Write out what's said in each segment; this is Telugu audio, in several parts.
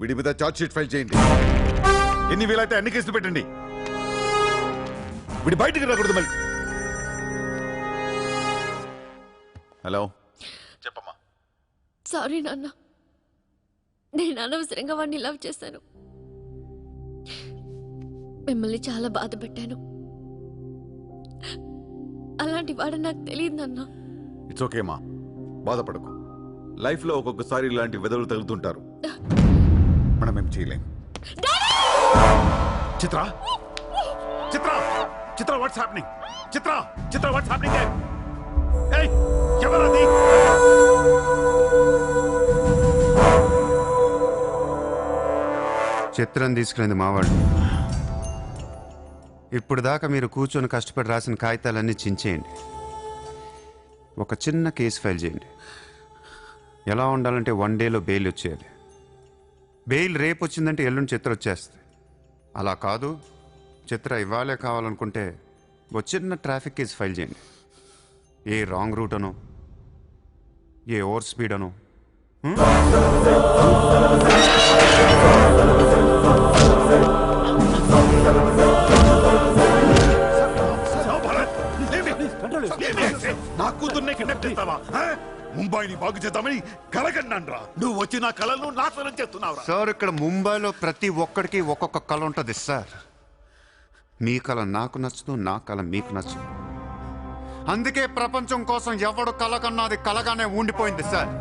వీడి మీద చార్జ్ షీట్ ఫైల్ చేయండి. ఎన్ని వీలైతే అన్ని కేసులు పెట్టండి. వీడి బయటికి రాకూడదు మళ్ళీ. హలో. చెప్పమ్మా. సారీ నాన్న. నేను అనవసరంగా వాడిని లవ్ చేశాను. మిమ్మల్ని చాలా బాధ పెట్టాను. అలాంటి వాడు నాకు తెలియదు నాన్న. ఇట్స్ ఓకే మా. బాధపడకు. లైఫ్లో ఒక్కొక్కసారి ఇలాంటి వెదవులు తగులుతుంటారు. మనం ఏం చేయలేం. Chitra! Chitra! Chitra what's happening Chitra! Chitra what's happening ఏయ్ ఎవరది? చిత్రం తీసుకెళ్ళింది మావాడు ఇప్పుడు దాకా మీరు కూర్చొని కష్టపడి రాసిన కాగితాలన్నీ చించేయండి. ఒక చిన్న కేసు ఫైల్ చేయండి. ఎలా ఉండాలంటే వన్ డేలో బెయిల్ వచ్చేయాలి. బెయిల్ రేపు వచ్చిందంటే ఎల్లుండి చిత్ర వచ్చేస్తుంది. అలా కాదు చిత్ర ఇవ్వాలే కావాలనుకుంటే వచ్చిన ట్రాఫిక్ కేసు ఫైల్ చేయండి. ఏ రాంగ్ రూట్ అనో ఏ ఓవర్ స్పీడ్ అనో నా కూతుర్నే కిడ్నాప్ చేస్తావా? ముంబైని బాగు చేద్దామని కలగన్నాన్రా. నువ్వు వచ్చి నా కళను నాశనం చేస్తున్నావు సార్ ఇక్కడ ముంబైలో ప్రతి ఒక్కడికి ఒక్కొక్క కళ ఉంటుంది సార్. మీ కళ నాకు నచ్చదు నా కళ మీకు నచ్చదు అందుకే ప్రపంచం కోసం ఎవడు కళ కన్నాది కలగానే ఉండిపోయింది సార్.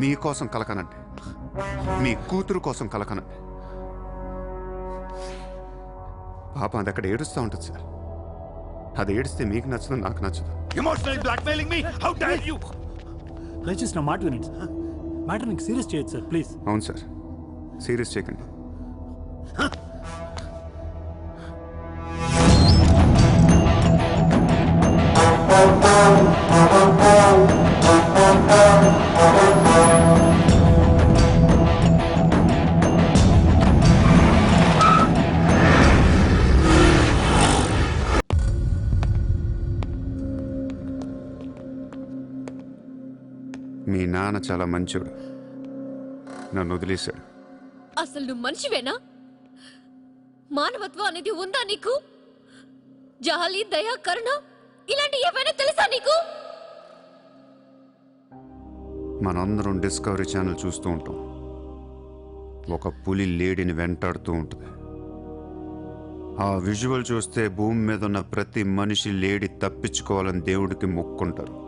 మీకోసం కలకనండి మీ కూతురు కోసం కలకనండి పాప అది అక్కడ ఏడుస్తూ ఉంటుంది సార్. అది ఏడిస్తే మీకు నచ్చదు నాకు నచ్చదు ఎమోషనల్ బ్లాక్మెయిలింగ్ మీ హౌ డేర్ యు దయచేసి నా మాట వినండి సార్ మ్యాటర్ నీకు సీరియస్ చేయొచ్చు సార్ ప్లీజ్ అవును సార్ సీరియస్ చేయకండి. మీ చాలా మంచోడు. నన్ను వదిలేశాడు. అసలు నువ్వు మనిషివేనా? మానవత్వం అనేది ఉందా నీకు? జాలి దయ కరుణ ఇలాంటి ఏమైనా తెలుసా నీకు? మనందరం డిస్కవరీ ఛానల్ చూస్తూ ఉంటాం. ఒక పులి లేడిని వెంటాడుతూ ఉంటుంది. ఆ విజువల్ చూస్తే భూమి మీద ఉన్న ప్రతి మనిషి లేడి తప్పించుకోవాలని దేవుడికి మొక్కుంటారు.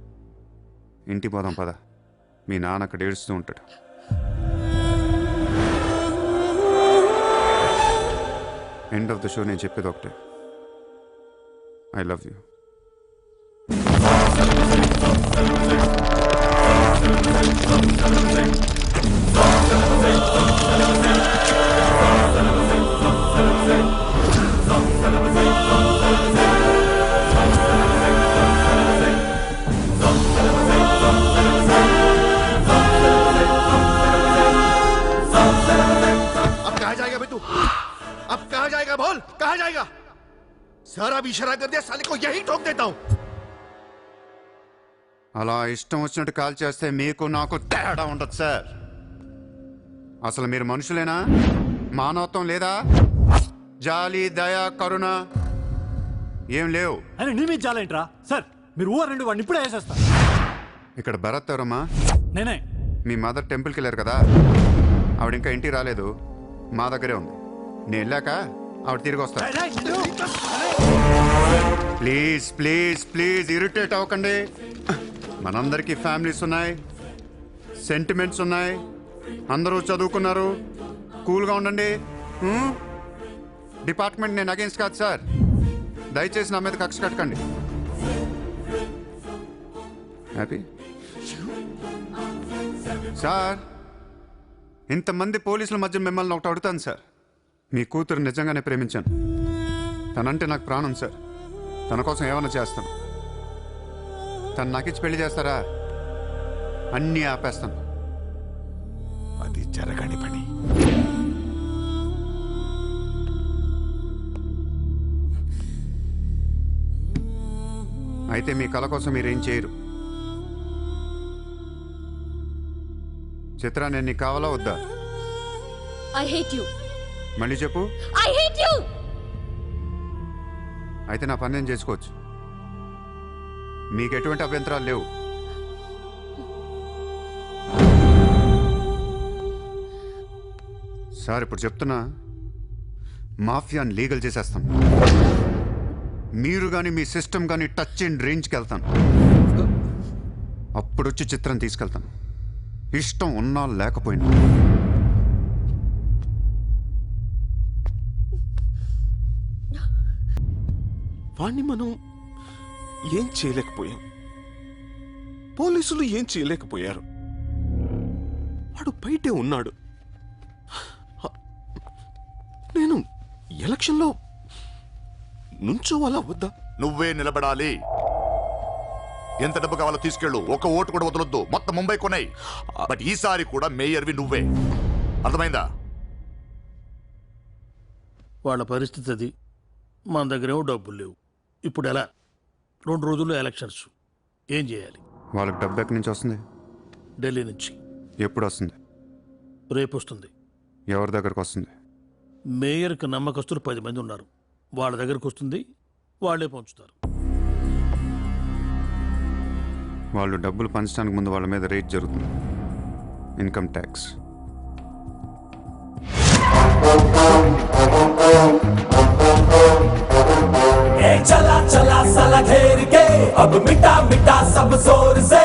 ఇంటి పోదాం పద. మీ నాన్న అక్కడ ఏడుస్తూ ఉంటాడు. ఎండ్ ఆఫ్ ద షో నేను చెప్పేది ఒకటే. ఐ లవ్ యూ सारा भी इशारा कर दिया साले को यही ठोक देता हूँ అలా ఇష్టం వచ్చినట్టు కాల్ చేస్తే మీకు నాకు తేడా ఉండదు సార్ అసలు మీరు మనుషులేనా మానవత్వం లేదా జాలి దయ కరుణ ఏం లేవు అని నీ మీద చాలేంట్రా సార్ మీరు ఊరు రెండు వాడిని ఇప్పుడే వేసేస్తా ఇక్కడ భరత్ ఎవరమ్మా నేనే మీ మదర్ టెంపుల్కి వెళ్ళారు కదా ఆవిడ ఇంకా ఇంటికి రాలేదు మా దగ్గరే ఉంది నేను వెళ్ళాక ఆవిడ తిరిగి వస్తా రేయ్, రేయ్, నువ్వు- ప్లీజ్ ప్లీజ్ ప్లీజ్ ఇరిటేట్ అవ్వకండి. మనందరికీ ఫ్యామిలీస్ ఉన్నాయి సెంటిమెంట్స్ ఉన్నాయి అందరూ చదువుకున్నారు. కూల్గా ఉండండి? డిపార్ట్మెంట్ నేను అగేన్స్ట్ కాదు సార్ దయచేసి నా మీద కక్ష కట్టకండి. హ్యాపీ సార్ ఇంతమంది పోలీసుల మధ్య మిమ్మల్ని ఒకటి అడుగుతాను సార్ మీ కూతురు నిజంగానే ప్రేమించాను. తనంటే నాకు ప్రాణం సార్. తన కోసం ఏమైనా చేస్తాను. తను నాకిచ్చి పెళ్ళి చేస్తారా? అన్నీ ఆపేస్తాను. అది జరగని పని. అయితే మీ కళ కోసం మీరేం చేయరు. చిత్ర నేను నీకు కావాలా వద్దా? ఐ హేట్ యు మళ్ళీ చెప్పు. ఐ హేట్ యు అయితే నా పని నేను చేసుకోవచ్చు. మీకు ఎటువంటి అభ్యంతరాలు లేవు. సార్ ఇప్పుడు చెప్తున్నా మాఫియాని లీగల్ చేసేస్తాను మీరు కానీ మీ సిస్టమ్ కానీ టచ్ అండ్ రేంజ్కి వెళ్తాను అప్పుడు వచ్చి చిత్రం తీసుకెళ్తాను ఇష్టం ఉన్నా లేకపోయినా. వాణ్ణి మనం ఏం చేయలేకపోయాం. పోలీసులు ఏం చేయలేకపోయారు. వాడు బయటే ఉన్నాడు. నేను ఎలక్షన్లో నుంచోవాలా వద్దా? నువ్వే నిలబడాలి. ఎంత డబ్బు కావాలో తీసుకెళ్ళు. ఒక ఓటు కూడా వదలొద్దు. మొత్తం ముంబై కొనాయి. బట్ ఈసారి కూడా మేయర్వి నువ్వే. అర్థమైందా? వాళ్ళ పరిస్థితి అది. మన దగ్గరేమో డబ్బులు లేవు. ఇప్పుడు ఎలా? రెండు రోజుల్లో ఎలక్షన్స్. ఏం చేయాలి? వాళ్ళకి డబ్బు ఎక్కడి నుంచి వస్తుంది? ఢిల్లీ నుంచి. ఎప్పుడు వస్తుంది? రేపు వస్తుంది. ఎవరి దగ్గరకు వస్తుంది? మేయర్కి నమ్మకస్తులు పది మంది ఉన్నారు. వాళ్ళ దగ్గరకు వస్తుంది. వాళ్ళే పంచుతారు. వాళ్ళు డబ్బులు పంచడానికి ముందు వాళ్ళ మీద రేట్ జరుగుతుంది. Income tax. ए चला चला साला घेर के अब मिटा मिटा सब जोर से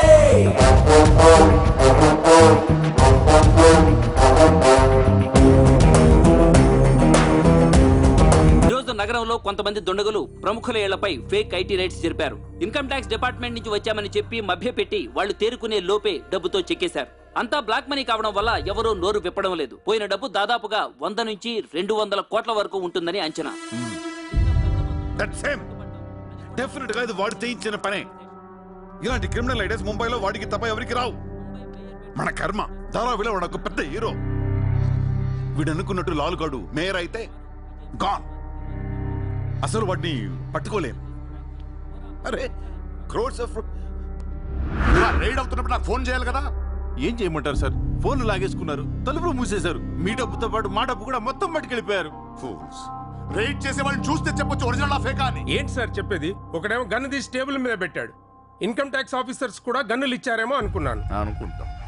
ఈ రోజు నగరంలో కొంతమంది దుండగులు ప్రముఖుల ఇళ్లపై ఫేక్ ఐటీ రైట్స్ జరిపారు ఇన్కమ్ ట్యాక్స్ డిపార్ట్మెంట్ నుంచి వచ్చామని చెప్పి మభ్యపెట్టి వాళ్ళు తేరుకునే లోపే డబ్బుతో చెక్కేశారు అంతా బ్లాక్ మనీ కావడం వల్ల ఎవరూ నోరు విప్పడం లేదు పోయిన డబ్బు దాదాపుగా వంద నుంచి రెండు వందల కోట్ల వరకు ఉంటుందని అంచనా దట్ సేమ్ డెఫినెట్గా ఇది వాడు చేయించిన పనే. ఇలాంటి క్రిమినల్ ఐడియాస్ ముంబైలో వాడికి తప్ప ఎవరికి రావు. మన కర్మ ధారావిలో వాడు ఒక పెద్ద హీరో వీడు అనుకున్నట్టు లాలుగాడు మేయర్ అయితే గాన్ అసలు వాడిని పట్టుకోలేం. అరే క్రోడ్స్ ఆఫ్ రైడ్ అవుతున్నప్పుడు నాకు ఫోన్ చేయాలి కదా? ఏం చేయమంటారు సార్? ఫోన్లు లాగేసుకున్నారు తలుపులు మూసేశారు. మీ డబ్బుతో పాటు మా డబ్బు కూడా మొత్తం పట్టుకెళ్ళిపోయారు ఫూల్స్ రైడ్ చేసే వాళ్ళని చూస్తే చెప్పొచ్చు ఒరిజినల్ ఆ ఫేకా అని. ఏంటి సార్ చెప్పేది? ఒకడేమో గన్ను తీసి టేబుల్ మీద పెట్టాడు. ఇన్కమ్ ట్యాక్స్ ఆఫీసర్స్ కూడా గన్నులు ఇచ్చారేమో అనుకున్నాను. అనుకుంటా.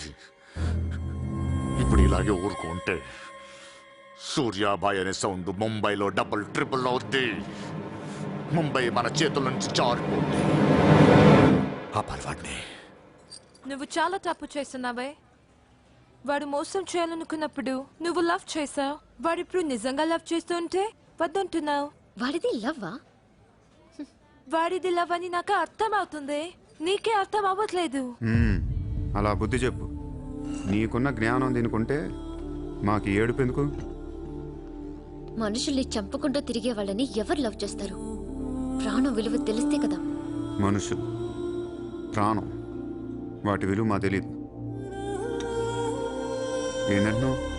పోయింది ఇప్పుడు ఇలాగే ఊరుకుంటే సూర్యాబాయ్ అనే సౌండ్ ముంబైలో డబుల్ ట్రిపుల్ అవుద్ది. ముంబై మన చేతుల నుంచి జారిపోద్ది. ఆపాలి వాడిని నువ్వు చాలా తప్పు చేస్తున్నావే. వాడు మోసం చేయాలనుకున్నప్పుడు నువ్వు లవ్ చేసావు వాడు ఇప్పుడు నిజంగా లవ్ చేస్తుంటే వద్దంటున్నావు. వాడిది లవ్వా? వాడిది లవ్ అని నాకు అర్థం అవుతుంది నీకే అర్థం అవ్వట్లేదు. అలా బుద్ధి చెప్పు. నీకున్న జ్ఞానం దీనికుంటే మాకు ఏడుపు ఎందుకు? మనుషుల్ని చంపుకుంటూ తిరిగే వాళ్ళని ఎవరు లవ్ చేస్తారు? ప్రాణం విలువ తెలిస్తే కదా. మనుషులు ప్రాణం వాటి విలువ మా తెలీదు. ఏంటంటున్నావు?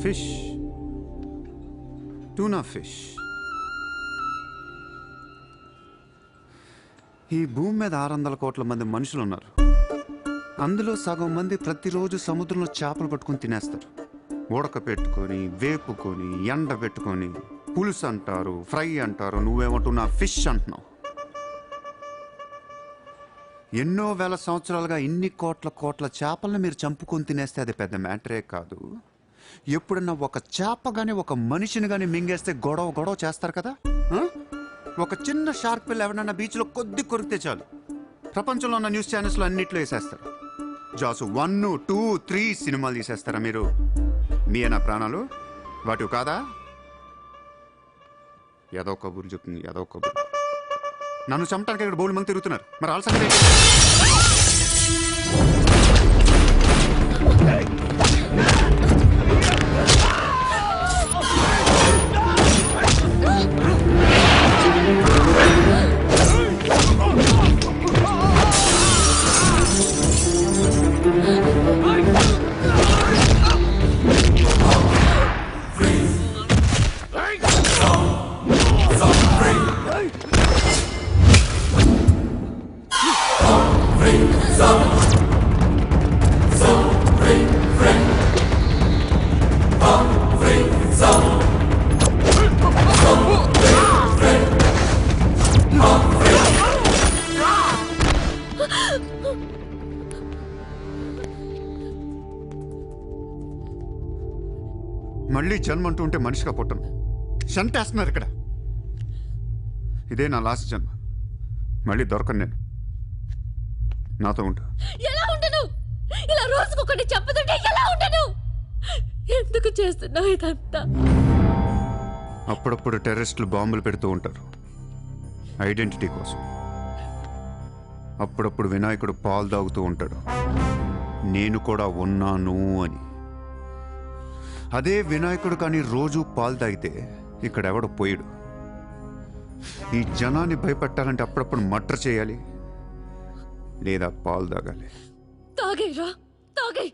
ఫిష్. Tuna fish. ఈ భూమి మీద ఆరు వందల కోట్ల మంది మనుషులు ఉన్నారు అందులో సగం మంది ప్రతిరోజు సముద్రంలో చేపలు పట్టుకొని తినేస్తారు. ఉడక పెట్టుకొని వేపుకొని ఎండ పెట్టుకొని పులుసు అంటారు ఫ్రై అంటారు నువ్వేమంటున్నా ఫిష్ అంటున్నావు. ఎన్నో వేల సంవత్సరాలుగా ఇన్ని కోట్ల కోట్ల చేపలను మీరు చంపుకొని తినేస్తే అది పెద్ద మ్యాటరే కాదు. ఎప్పుడన్నా ఒక చేప కానీ ఒక మనిషిని కానీ మింగేస్తే గొడవ గొడవ చేస్తారు కదా? ఒక చిన్న షార్క్ పిల్ల ఎవరన్నా బీచ్లో కొద్ది కొరికితే చాలు. ప్రపంచంలో ఉన్న న్యూస్ ఛానల్స్లో అన్నిట్లో వేసేస్తారు. జాసు వన్ టూ త్రీ సినిమాలు తీసేస్తారా మీరు? మీ నా ప్రాణాలు? వాటివి కాదా? ఏదో కబుర్లు చెప్తుంది ఏదో కబుర్లు. నన్ను చంపడానికి ఇక్కడ బోల్డ్ మంది తిరుగుతున్నారు. మరి వాళ్ళ మళ్ళీ జన్మ అంటూ ఉంటే మనిషిగా పుట్టను. షంటేస్తున్నారు ఇక్కడ. ఇదే నా లాస్ట్ జన్మ. మళ్ళీ దొరకను నేను. నాతో ఉంటు ఎలా ఉండను? ఇలా రోజుకొకటి చంపుతుంటే ఎలా ఉండను? ఎందుకు చేస్తున్నావు ఇదంతా? అప్పుడప్పుడు టెర్రరిస్టులు బాంబులు పెడుతూ ఉంటారు. ఐడెంటిటీ కోసం. అప్పుడప్పుడు వినాయకుడు పాలు తాగుతూ ఉంటాడు. నేను కూడా ఉన్నాను అని. అదే వినాయకుడు కానీ రోజు పాలు తాగితే ఇక్కడ ఎవడు పోయిడు. ఈ జనాన్ని భయపెట్టాలంటే అప్పుడప్పుడు మటర్ చేయాలి లేదా పాలు తాగాలి. తాగేరా తాగే.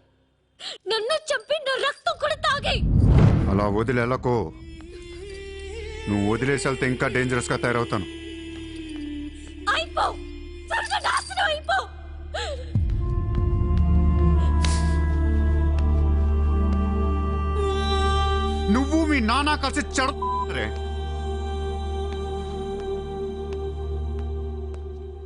నన్ను చంపి నా రక్తం కూడా తాగే. అలా వదిలేలకో. నువ్వు వదిలేసి వెళ్తే ఇంకా డేంజరస్గా తయారవుతాను. నువ్వు మీ నాన్న కలిసి చెడ